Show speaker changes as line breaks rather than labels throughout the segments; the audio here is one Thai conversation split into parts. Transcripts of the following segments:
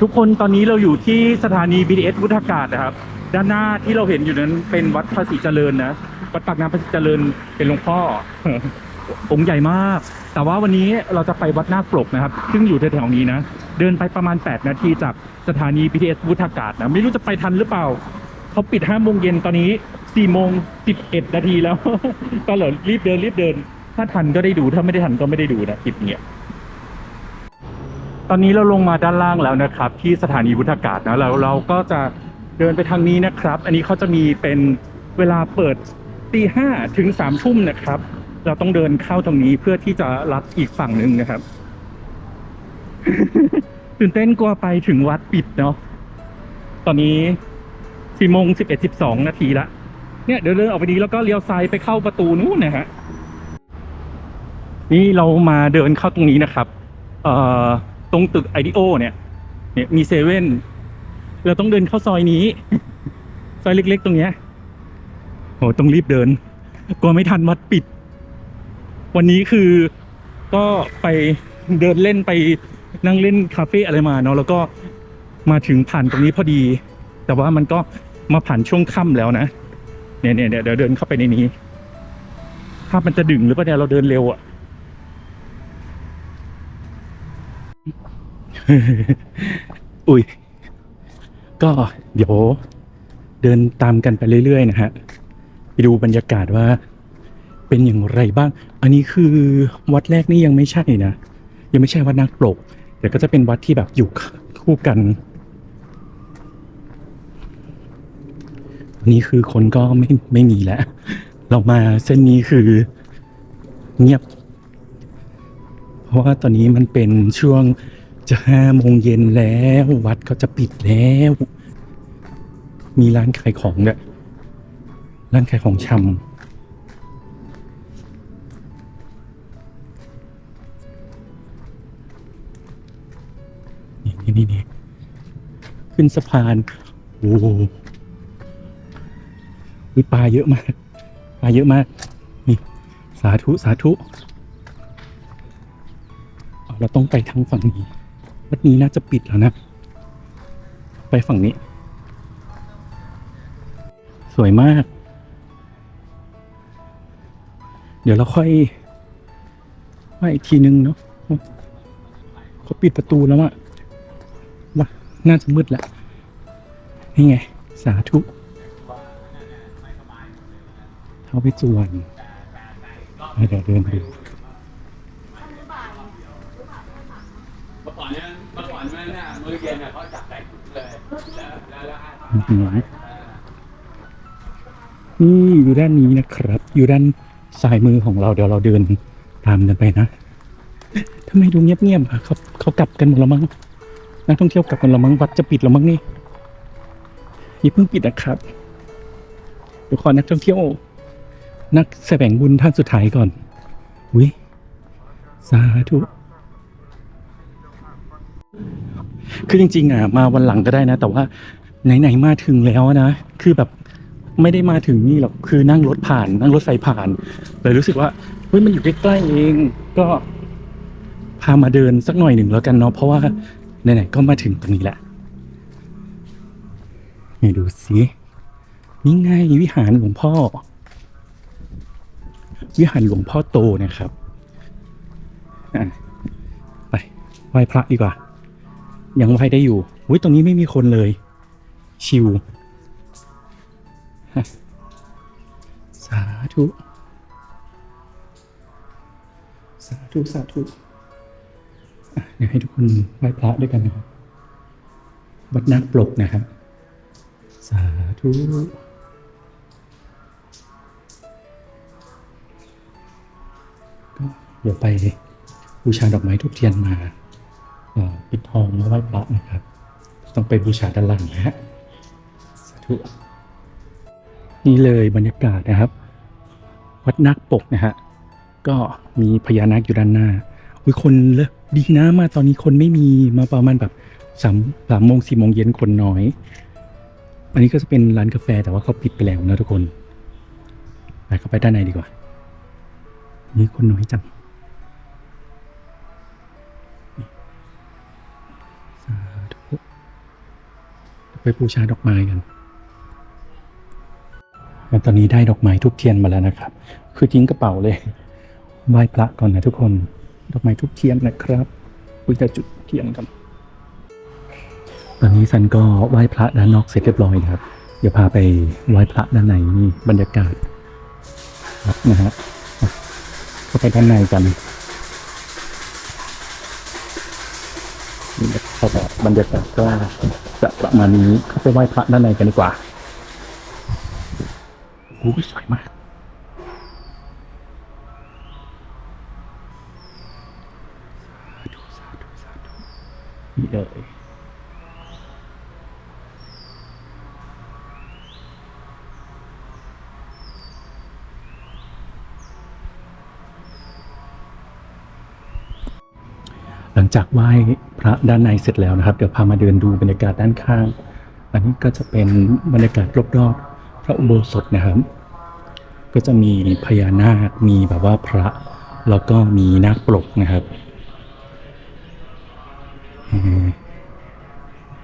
ทุกคนตอนนี้เราอยู่ที่สถานี BTS วุฒากาศนะครับ ด้านหน้าที่เราเห็นอยู่นั้นเป็นวัดภาษีเจริญนะวัดปากน้ำภาษีเจริญเป็นหลวงพ่อ องค์ใหญ่มาก แต่ว่าวันนี้เราจะไปวัดนาคปรกนะครับ ซึ่งอยู่แถวๆนี้นะ เดินไปประมาณ 8 นาทีจากสถานี BTS วุฒากาศนะ ไม่รู้จะไปทันหรือเปล่าเขาปิด5โมงเย็นตอนนี้4โมง11นาทีแล้ว ก็เลยรีบเดินรีบเดิน ถ้าทันก็ได้ดูถ้าไม่ได้ทันก็ไม่ได้ดูนะคลิปเนี้ย ตอนนี้เราลงมาด้านล่างแล้วนะครับ ที่สถานีวุฒากาศนะแล้วเราก็จะเดินไปทางนี้นะครับ อันนี้เขาจะมีเป็นเวลาเปิดตีห้าถึงสามทุ่มนะครับ เราต้องเดินเข้าตรงนี้เพื่อที่จะรับอีกฝั่งหนึ่งนะครับ ตื่นเต้นกลัวไปถึงวัดปิดเนาะตอนนี้สี่โมงสิบเอ็ดสิบสองนาทีละเนี่ยเดินเดินออกไปนี้แล้วก็เลี้ยวซ้ายไปเข้าประตูนู้นนะฮะนี่เรามาเดินเข้าตรงนี้นะครับ เอ่อ ตรงตึกไอเดโอเนี่ย เนี่ยมีเซเว่นเราต้องเดินเข้าซอยนี้ ซอยเล็ก ๆ ตรงเนี้ยโหต้องรีบเดินกลัวไม่ทันวัดปิด วันนี้คือก็ไปเดินเล่นไปนั่งเล่นคาเฟ่อะไรมาเนาะแล้วก็มาถึงผ่านตรงนี้พอดี แต่ว่ามันก็มาผ่านช่วงค่ำแล้วนะเนี่ยเนี่ยเดี๋ยวเดี๋ยวเดินเข้าไปในนี้ภาพมันจะดึงหรือเปล่าเนี่ยเราเดินเร็วอะ อุ้ย ก็เดี๋ยวเดินตามกันไปเรื่อยๆ นะฮะ ไปดูบรรยากาศว่า เป็นอย่างไรบ้าง อันนี้คือวัดแรกนี่ยังไม่ใช่นะ ยังไม่ใช่วัดนักปลกเดี๋ยวก็จะเป็นวัดที่แบบอยู่คู่กันนนี้คือคนก็ไม่ไม่มีแล้ว เรามาเส้นนี้คือเงียบ เพราะว่าตอนนี้มันเป็นช่วงจะห้าโมงเย็นแล้ววัดก็จะปิดแล้ว มีร้านขายของเนี่ยร้านขายของชำนี่นี่นี่นี่ขึ้นสะพานโอ้โหอุ๊ยปลาเยอะมากปลาเยอะมากนี่สาธุสาธุ เราต้องไปทางฝั่งนี้ วัดนี้น่าจะปิดแล้วนะ ไปฝั่งนี้ สวยมาก เดี๋ยวเราค่อยว่าอีกทีนึงเนาะเขาปิดประตูแล้วอะว่าน่าจะมืดแล้วนี่ไง สาธุเท้าไปจวนเดี๋ยวเดินดู
เมื่อก่อนเนี่ยเมื่อก่อนเนี่ยเนี่ยมือเย็นเนี่ยเขาจับใส่ถุงเลยแล้วแล้วแล้ว
นี่อยู่ด้านนี้นะครับ อยู่ด้านซ้ายมือของเราเดี๋ยวเราเดินตามกันไปนะทำไมดูเงียบๆอะเขาเขากลับกันหมดแล้วมั้งนักท่องเที่ยวกลับกันแล้วมั้งวัดจะปิดแล้วมั้งนี่อย่าเพิ่งปิดนะครับเดี๋ยวขอนักท่องเที่ยว นักแสวงบุญท่านสุดท้ายก่อนวิสาธุ คือจริงๆอะมาวันหลังก็ได้นะ แต่ว่าไหนๆมาถึงแล้วนะ คือแบบไม่ได้มาถึงนี่หรอกคือนั่งรถผ่าน นั่งรถไฟผ่านเลยรู้สึกว่าเฮ้ยมันอยู่ใกล้ๆเองก็พามาเดินสักหน่อยหนึ่งแล้วกันเนาะเพราะว่าไหนๆก็มาถึงตรงนี้แหละนี่ดูสินี่ไงวิหารหลวงพ่อ วิหารหลวงพ่อโตนะครับไปไหว้พระดีกว่า ยังไหวได้อยู่อุ้ยตรงนี้ไม่มีคนเลย ชิวสาธุสาธุสาธุเดี๋ยวให้ทุกคนไหว้พระด้วยกันนะครับวัดนักปลกนะครับ สาธุก็เดี๋ยวไปบูชาดอกไม้ทุกเทียนมา ปิดทองมาไหว้พระนะครับ ต้องไปบูชาด้านหลังนะฮะสาธุนี่เลยบรรยากาศนะครับ วัดนักปกนะฮะก็มีพญานาคอยู่ด้านหน้าอุ้ยคนเลยดีนะมาตอนนี้คนไม่มีมาประมาณแบบสามสามโมงสี่โมงเย็นคนน้อย อันนี้ก็จะเป็นร้านกาแฟแต่ว่าเขาปิดไปแล้วนะทุกคนไปเข้าไปด้านในดีกว่า นี่คนน้อยจัง ไปบูชาดอกไม้กันตอนนี้ได้ดอกไม้ทุกเทียนมาแล้วนะครับ คือทิ้งกระเป๋าเลยไหว้พระก่อนนะทุกคน ดอกไม้ทุกเทียนนะครับอุ้ยจะจุดเทียนกัน ตอนนี้ซันก็ไหว้พระด้านนอกเสร็จเรียบร้อยครับ เดี๋ยวพาไปไหว้พระด้านในนี่บรรยากาศนะฮะเข้าไปด้านในกัน บรรยากาศก็จะประมาณนี้เข้าไปไหว้พระด้านในกันดีกว่าโอ้สวยมากสาธุสาธุสาธุนี่เลย หลังจากไหว้พระด้านในเสร็จแล้วนะครับ เดี๋ยวพามาเดินดูบรรยากาศด้านข้าง อันนี้ก็จะเป็นบรรยากาศรอบๆพระอุโบสถนะครับ ก็จะมีพญานาค มีแบบว่าพระ แล้วก็มีนาคปลกนะครับออ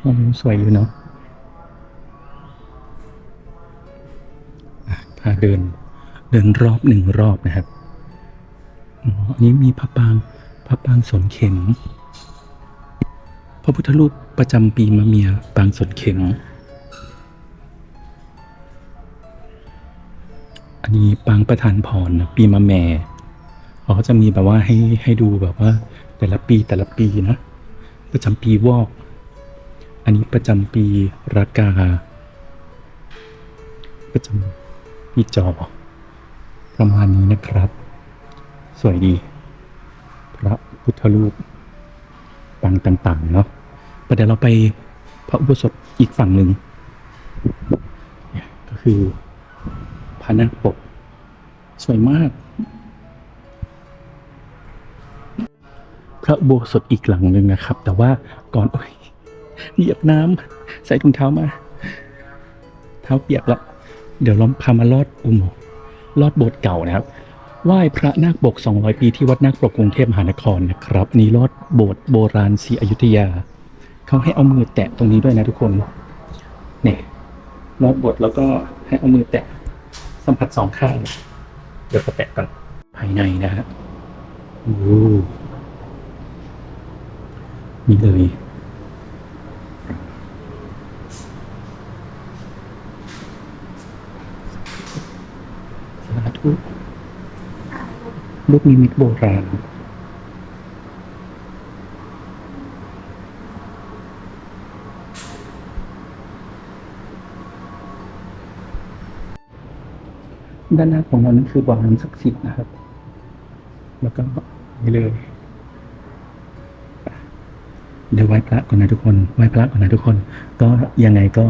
โอ้สวยอยู่เนาะพาเดินเดินรอบหนึ่งรอบนะครับอันนี้มีพระปาง พระปรางสนเข็มพระพุทธรูปประจำปีมะเมียปางสนเข็มอันนี้ปางประธานพรนปีมะแม่เขาก็จะมีแบบว่าให้ให้ดูแบบว่า แต่ละปีแต่ละปีนะ ประจำปีวอก อันนี้ประจำปีรากาประจำปีจอประมาณนี้นะครับ สวยดี พระพุทธรูปปางต่างๆเนาะประเดี๋ยวเราไปพระอุโบสถอีกฝั่งหนึ่งก็คือพระนาคปกสวยมาก พระอุโบสถอีกหลังหนึ่งนะครับ แต่ว่าก่อนโอ้ยเหยียบน้ำใส่ถุงเท้ามา เท้าเปียกแล้ว เดี๋ยวเราพามาลอดอุโมงค์ลอดโบสถ์เก่านะครับ ไหว้พระนาคปก 200 ปีที่วัดนาคปกกรุงเทพมหานครนะครับ นี่รอดโบสถ์โบราณศรีอยุธยา เขาให้เอามือแตะตรงนี้ด้วยนะทุกคนเนี่ยรอดโบสถ์แล้วก็ให้เอามือแตะสัมผัสสองข้างเดี๋ยวก็แตะกันภายในนะฮะนี่เลย สาธุ ลูกนิมิตโบราณด้านหน้าของเรานั้นคือบาลานศักดิ์สิทธิ์นะครับ แล้วก็นี่เลย เดี๋ยวไหว้พระก่อนนะทุกคน ไหว้พระก่อนนะทุกคน ก็ยังไงก็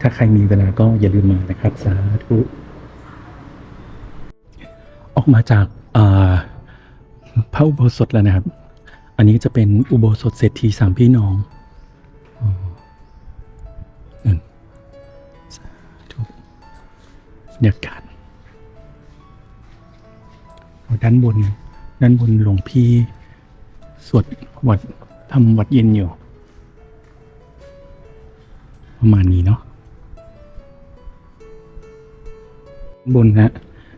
ถ้าใครมีเวลาก็อย่าลืมมานะครับ สาธุ ออกมาจาก พระอุโบสถแล้วนะครับ อันนี้จะเป็นอุโบสถเศรษฐีสามพี่น้องอืมสาธุบรรยากาศด้านบน ด้านบนหลวงพี่สวดวัดทำวัดเย็นอยู่ ประมาณนี้เนาะบนนะ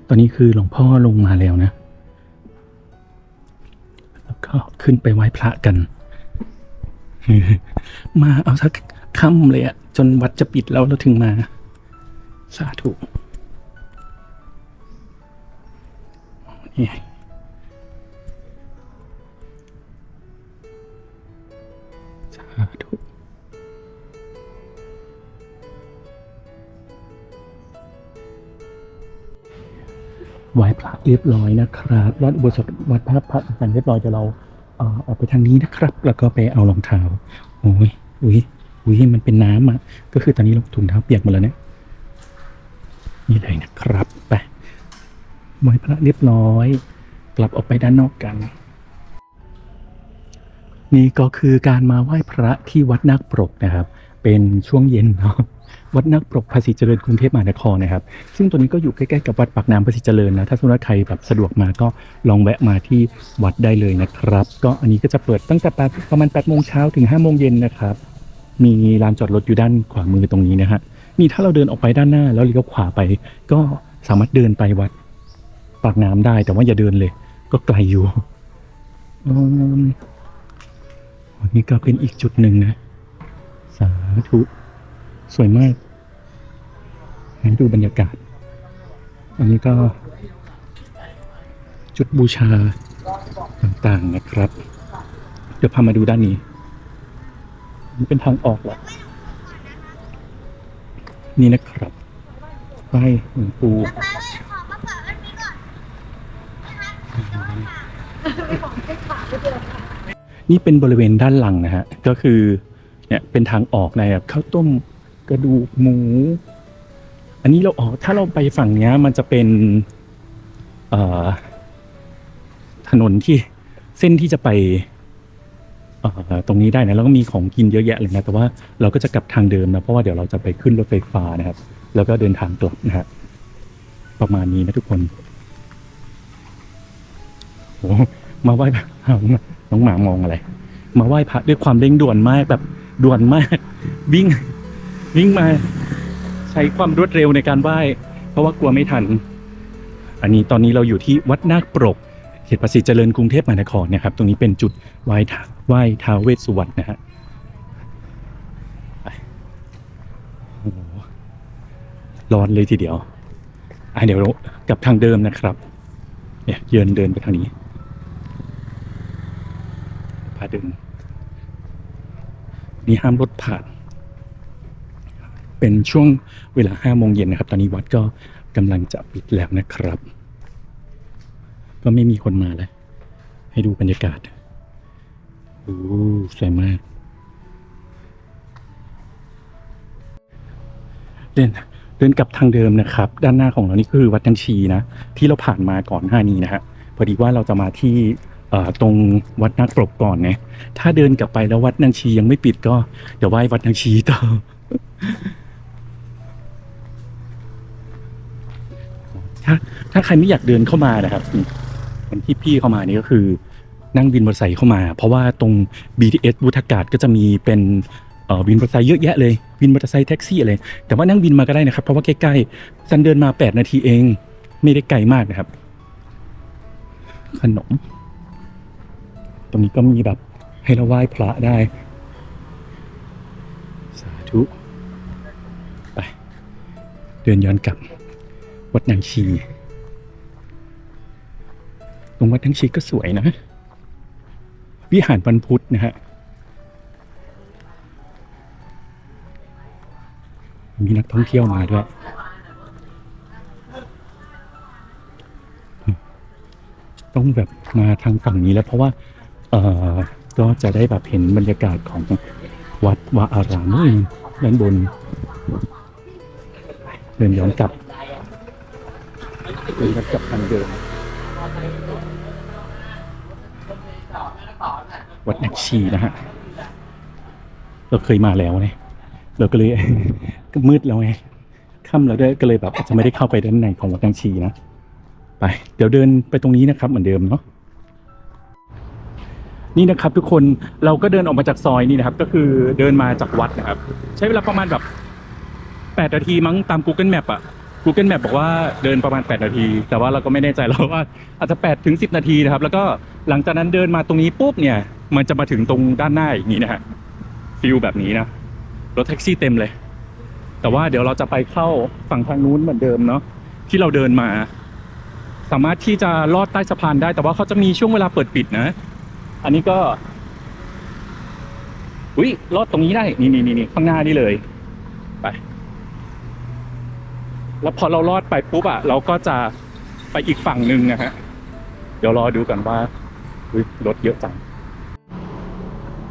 ตอนนี้คือหลวงพ่อลงมาแล้วนะ ขึ้นไปไหว้พระกัน มาเอาสักค่ำเลยอะจนวัดจะปิดแล้วเราถึงมา สาธุนี่สาธุไหว้พระเรียบร้อยนะครับรอดอุโบสถวัดพระพระกันเรียบร้อยเดี๋ยวเรา อ่อออกไปทางนี้นะครับ แล้วก็ไปเอารองเท้าโอ้ยอุ้ยอุ้ยมันเป็นน้ำอะ ก็คือตอนนี้ถุงเท้าเปียกหมดแล้วเนี่ยนี่เลยนะครับไปไหว้พระเรียบร้อย กลับออกไปด้านนอกกัน นี่ก็คือการมาไหว้พระที่วัดนาคปรกนะครับ เป็นช่วงเย็นเนาะ วัดนักปรกภาษีเจริญกรุงเทพมหานครนะครับ ซึ่งตัวนี้ก็อยู่ใกล้ๆกับวัดปากน้ำภาษีเจริญนะถ้าสมมติว่าใครแบบสะดวกมาก็ลองแวะมาที่วัดได้เลยนะครับ ก็อันนี้ก็จะเปิดตั้งแต่ประมาณ8โมงเช้าถึง5โมงเย็นนะครับมีลานจอดรถอยู่ด้านขวามือตรงนี้นะฮะนี่ถ้าเราเดินออกไปด้านหน้าแล้วเลี้ยวขวาไป ก็สามารถเดินไปวัดปากน้ำได้ แต่ว่าอย่าเดินเลย ก็ไกลอยู่อันนี้ก็เป็นอีกจุดหนึ่งนะ สาธุ สวยมากให้ดูบรรยากาศ อันนี้ก็ จุดบูชาต่างๆนะครับ เดี๋ยวพามาดูด้านนี้นี่เป็นทางออกหละนี่นะครับไหว้หลวงปู่นี่เป็นบริเวณด้านหลังนะฮะ ก็คือเนี่ยเป็นทางออกในแบบข้าวต้ม กระดูกหมู อันนี้เราออกถ้าเราไปฝั่งเนี้ย มันจะเป็นเอถนนที่เส้นที่จะไปเอตรงนี้ได้นะแล้วก็มีของกินเยอะแยะเลยนะแต่ว่าเราก็จะกลับทางเดิมนะเพราะว่าเดี๋ยวเราจะไปขึ้นรถไฟฟ้านะครับ แล้วก็เดินทางกลับนะฮะประมาณนี้นะทุกคนโอ้มาไหว้พระน้องหมามองอะไร มาไหว้พระด้วยความเร่งด่วนมากแบบด่วนมากวิ่ง วิ่งมาใช้ความรวดเร็วในการไหว้เพราะว่ากลัวไม่ทัน อันนี้ตอนนี้เราอยู่ที่วัดนาคปรกเขตภาษีเจริญกรุงเทพมหานครนะครับ ตรงนี้เป็นจุดไหว้ท้าไหว้ท้าวเวสสุวรรณนะฮะโอ้โหร้อนเลยทีเดียว อะเดี๋ยวเรากลับทางเดิมนะครับ เนี่ยเยินเดินไปทางนี้พาเดินนี่ห้ามรถผ่าน เป็นช่วงเวลาห้าโมงเย็นนะครับ ตอนนี้วัดก็กำลังจะปิดแล้วนะครับ ก็ไม่มีคนมาแล้ว ให้ดูบรรยากาศโอ้สวยมาก เดินเดินกลับทางเดิมนะครับ ด้านหน้าของเรานี่คือวัดนังชีนะ ที่เราผ่านมาก่อนหน้านี้นะฮะพอดีว่าเราจะมาที่ตรงวัดนักปรกก่อนนะถ้าเดินกลับไปแล้ววัดนังชียังไม่ปิดก็ เดี๋ยวไหว้วัดนังชีต่อ ถ้า ถ้าใครไม่อยากเดินเข้ามานะครับนี่คนที่พี่เข้ามานี่ก็คือ นั่งวินมอเตอร์ไซค์เข้ามา เพราะว่าตรง BTS วุฒากาศก็จะมีเป็นวินมอเตอร์ไซค์เยอะแยะเลยวินมอเตอร์ไซค์แท็กซี่อะไรแต่ว่านั่งวินมาก็ได้นะครับ เพราะว่าใกล้ๆซันเดินมา 8 นาทีเอง ไม่ได้ไกลมากนะครับ ขนม ตรงนี้ก็มีแบบให้เราไหว้พระได้ สาธุ ไป เดินย้อนกลับ วัดนางชี ตรงวัดนางชีก็สวยนะ วิหารบรรพุทธนะฮะ มีนักท่องเที่ยวมาด้วยต้องแบบมาทางฝั่งนี้แล้วเพราะว่า เอ่อก็จะได้แบบเห็นบรรยากาศของวัดวาอารามนู่นด้านบน เดินย้อนกลับ เดินย้อนกับทางเดิมวัดนักชีนะฮะ เราเคยมาแล้วเนี่ยเราก็เลย ก็มืดแล้วไงค่ำแล้วด้วยก็เลยแบบอาจจะไม่ได้เข้าไปด้านในของวัดนักชีนะ ไป เดี๋ยวเดินไปตรงนี้นะครับ เหมือนเดิมเนาะนี่นะครับทุกคนเราก็เดินออกมาจากซอยนี่นะครับ ก็คือเดินมาจากวัดนะครับ ใช้เวลาประมาณแบบแปดนาทีมั้งตาม Google Map อะ Google Map บอกว่าเดินประมาณ 8 นาที แต่ว่าเราก็ไม่แน่ใจแล้วว่าอาจจะ8ถึง10 นาทีนะครับ แล้วก็หลังจากนั้นเดินมาตรงนี้ปุ๊บเนี่ยมันจะมาถึงตรงด้านหน้าอย่างนี้นะฮะฟิลแบบนี้นะรถแท็กซี่เต็มเลย แต่ว่าเดี๋ยวเราจะไปเข้าฝั่งทางนู้นเหมือนเดิมเนาะที่เราเดินมา สามารถที่จะลอดใต้สะพานได้ แต่ว่าเขาจะมีช่วงเวลาเปิดปิดนะ อันนี้ก็อุ้ยลอดตรงนี้ได้นี่นี่นี่ข้างหน้านี่เลย ไป แล้วพอเราลอดไปปุ๊บอะเราก็จะไปอีกฝั่งหนึ่งนะฮะเดี๋ยวรอดูกันว่ารถเยอะจัง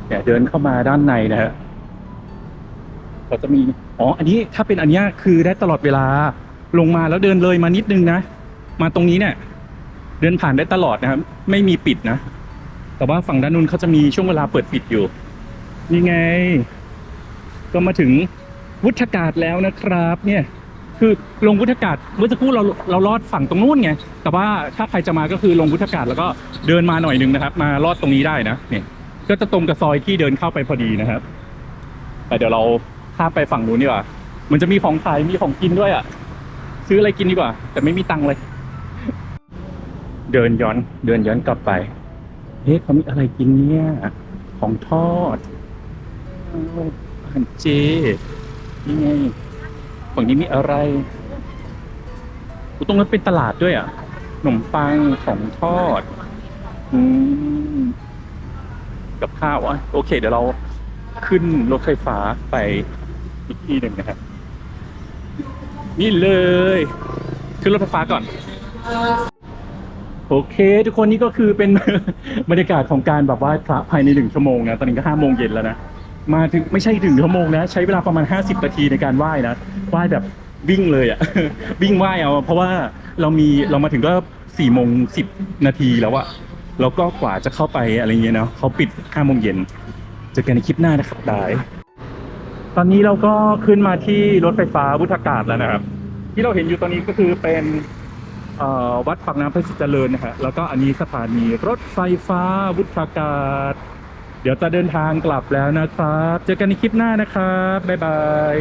เนี่ยเดินเข้ามาด้านในนะฮะเราจะมีอ๋ออันนี้ถ้าเป็นอันนี้คือได้ตลอดเวลาลงมาแล้วเดินเลยมานิดนึงนะมาตรงนี้เนี่ย เดินผ่านได้ตลอดนะครับ ไม่มีปิดนะแต่ว่าฝั่งด้านนู้นเขาจะมีช่วงเวลาเปิดปิดอยู่นี่ไง ก็มาถึงวุฒากาศแล้วนะครับ เนี่ย คือลงวุฒากาศเมื่อสักครู่เราเราลอดฝั่งตรงนู้นไง แต่ว่าถ้าใครจะมาก็คือลงวุฒากาศแล้วก็เดินมาหน่อยนึงนะครับ มาลอดตรงนี้ได้นะเนี่ยก็จะตรงกับซอยที่เดินเข้าไปพอดีนะครับแต่เดี๋ยวเราข้ามไปฝั่งนู้นดีกว่า มันจะมีของขายมีของกินด้วยอะ ซื้ออะไรกินดีกว่า แต่ไม่มีตังค์เลย เดินย้อนเดินย้อนกลับไปเอ๊ะเขามีอะไรกินเนี่ย ของทอดอาวอาหารเจนี่ไง ฝั่งนี้มีอะไรตรงนั้นเป็นตลาดด้วยอะขนมปังของทอดอืมกับข้าวอะโอเค เดี๋ยวเราขึ้นรถไฟฟ้าไปอีกที่หนึ่งนะครับนี่เลย ขึ้นรถไฟฟ้าก่อน โอเค ทุกคนนี่ก็คือเป็น บรรยากาศของการแบบไหว้พระภายในหนึ่งชั่วโมงนะ ตอนนี้ก็ห้าโมงเย็นแล้วนะ มาถึงไม่ใช่ถึงชั่วโมงนะใช้เวลาประมาณ 50นาทีในการไหว้นะไหว้แบบวิ่งเลยอะวิ่งไหว้เอา เพราะว่าเรามีเรามาถึงก็สี่โมงสิบนาทีแล้วอะแล้วก็กว่าจะเข้าไปอะไรเงี้ยเนาะเขาปิดห้าโมงเย็นเจอกันในคลิปหน้านะครับได้ตอนนี้เราก็ขึ้นมาที่รถไฟฟ้าวุฒากาศแล้วนะครับ ที่เราเห็นอยู่ตอนนี้ก็คือเป็นวัดปากน้ำพระสิเจริญนะฮะแล้วก็อันนี้สถานีรถไฟฟ้าวุฒากาศ เดี๋ยวจะเดินทางกลับแล้วนะครับ เจอกันในคลิปหน้านะครับ บ๊ายบาย